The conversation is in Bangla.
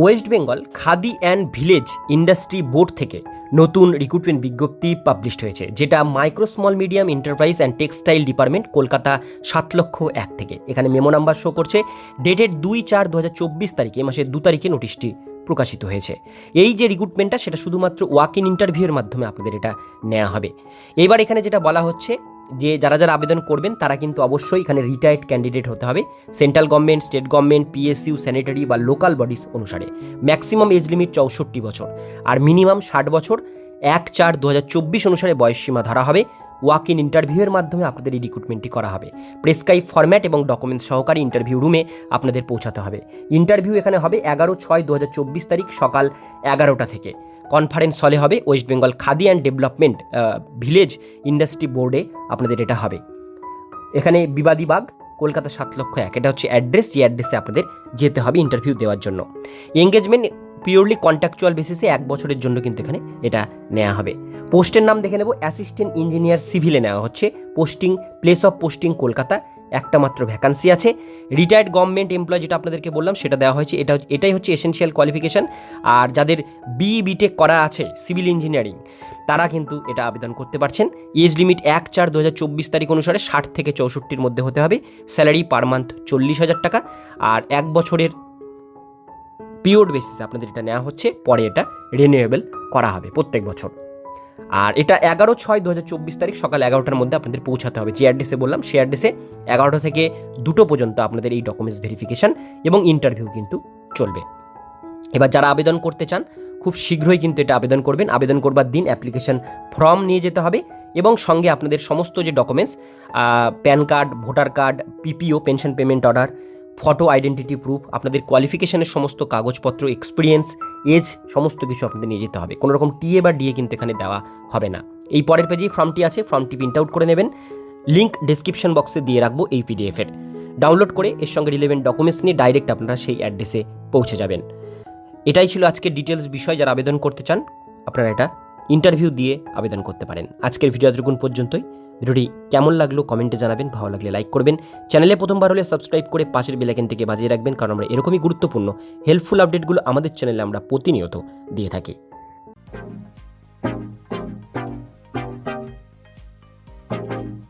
West Bengal Khadi and village industry board থেকে নতুন রিক্রুটমেন্ট বিজ্ঞপ্তি পাবলিশড হয়েছে, যেটা micro small medium enterprise and textile department Kolkata সাত লক্ষ এক থেকে। এখানে মেমো নাম্বার শো করছে ডেটেড দুই চার দু হাজার চব্বিশ তারিখে মাসের দু তারিখে নোটিশটি প্রকাশিত হয়েছে। এই যে রিক্রুটমেন্টটা সেটা শুধুমাত্র ওয়াক ইন ইন্টারভিউয়ের মাধ্যমে আপনাদের এটা নেওয়া হবে। এবার এখানে যেটা বলা হচ্ছে যে যারা যারা আবেদন করবেন, তারা কিন্তু অবশ্যই এখানে রিটায়ার্ড ক্যান্ডিডেট হতে হবে। Central government state government PSU sanitary বা লোকাল বডিস অনুসারে। ম্যাক্সিমাম এজ লিমিট চৌষট্টি বছর। আর মিনিমাম ষাট বছর, এক চার দু অনুসারে বয়সসীমা ধরা হবে। ওয়াক ইন ইন্টারভিউয়ের মাধ্যমে আপনাদের এই রিক্রুটমেন্টটি করা হবে। প্রেসক্রাইব ফরম্যাট এবং ডকুমেন্টস সহকারে ইন্টারভিউ রুমে আপনাদের পৌঁছাতে হবে। ইন্টারভিউ এখানে হবে এগারো ছয় দু তারিখ সকাল এগারোটা থেকে। কনফারেন্স হলে হবে West Bengal Khadi and development village industry বোর্ডে আপনাদের এটা হবে। এখানে বিবাদী বাগ, কলকাতা সাত লক্ষ এক। এটা হচ্ছে অ্যাড্রেস যে অ্যাড্রেসে আপনাদের যেতে হবে ইন্টারভিউ দেওয়ার জন্য। এঙ্গেজমেন্ট পিওরলি কন্ট্রাকচুয়াল বেসিসে এক বছরের জন্য কিন্তু এখানে এটা নেওয়া হবে। পোস্টের নাম দেখে নেব অ্যাসিস্ট্যান্ট ইঞ্জিনিয়ার সিভিলে নেওয়া হচ্ছে। Posting place of posting Kolkata. একটা মাত্র ভ্যাকান্সি আছে। রিটায়ার্ড গভর্নমেন্ট এমপ্লয় যেটা আপনাদেরকে বললাম, সেটা দেওয়া হয়েছে। এটা এটাই হচ্ছে এসেনশিয়াল কোয়ালিফিকেশন আর যাদের বি বিটেক করা আছে সিভিল ইঞ্জিনিয়ারিং তারা কিন্তু এটা আবেদন করতে পারছেন। এজ লিমিট এক চার দু হাজার চব্বিশ তারিখ অনুসারে ষাট থেকে চৌষট্টির মধ্যে হতে হবে। স্যালারি পার মান্থ চল্লিশ হাজার টাকা। আর এক বছরের পিওর বেসিসে আপনাদের এটা নেওয়া হচ্ছে। পরে এটা রিনিউয়েবল করা হবে প্রত্যেক বছর। আর এটা এগারো ছয় দু তারিখ সকাল এগারোটার মধ্যে আপনাদের পৌঁছাতে হবে। যে অ্যাড্রেসে বললাম, সেই অ্যাড্রেসে এগারোটা থেকে দুটো পর্যন্ত আপনাদের এই ডকুমেন্টস ভেরিফিকেশন এবং ইন্টারভিউ কিন্তু চলবে। এবার যারা আবেদন করতে চান, খুব শীঘ্রই কিন্তু এটা আবেদন করবেন। আবেদন করবার দিন অ্যাপ্লিকেশন ফর্ম নিয়ে যেতে হবে এবং সঙ্গে আপনাদের সমস্ত যে documents PAN card voter card PPO pension payment order photo identity proof আপনাদের কোয়ালিফিকেশনের সমস্ত কাগজপত্র এক্সপিরিয়েন্স এজ সমস্ত কিছু আপনাদের নিয়ে যেতে হবে। কোনো রকম টিএ বা ডিএ কিন্তু এখানে দেওয়া হবে না। এই পরের পেজেই ফর্মটি আছে ফর্মটি প্রিন্ট আউট করে নেবেন। লিঙ্ক ডিসক্রিপশন বক্সে দিয়ে রাখব এই পিডিএফের ডাউনলোড করে এর সঙ্গে রিলেভেন্ট ডকুমেন্টস নিয়ে ডাইরেক্ট আপনারা সেই অ্যাড্রেসে পৌঁছে যাবেন। এটাই ছিল আজকের ডিটেলস বিষয়, যারা আবেদন করতে চান, আপনারা এটা ইন্টারভিউ দিয়ে আবেদন করতে পারেন। আজকের ভিডিও এতটুকুন পর্যন্তই। ভিডিওটি কেমন লাগল কমেন্টে জানাবেন, ভালো লাগলে লাইক করবেন। চ্যানেলে প্রথমবার হলে সাবস্ক্রাইব করে পাশের বেলাইকেন থেকে বাজিয়ে রাখবেন, কারণ আমরা এরকমই গুরুত্বপূর্ণ হেল্পফুল আপডেটগুলো আমাদের চ্যানেলে আমরা প্রতিনিয়ত দিয়ে থাকি। thank you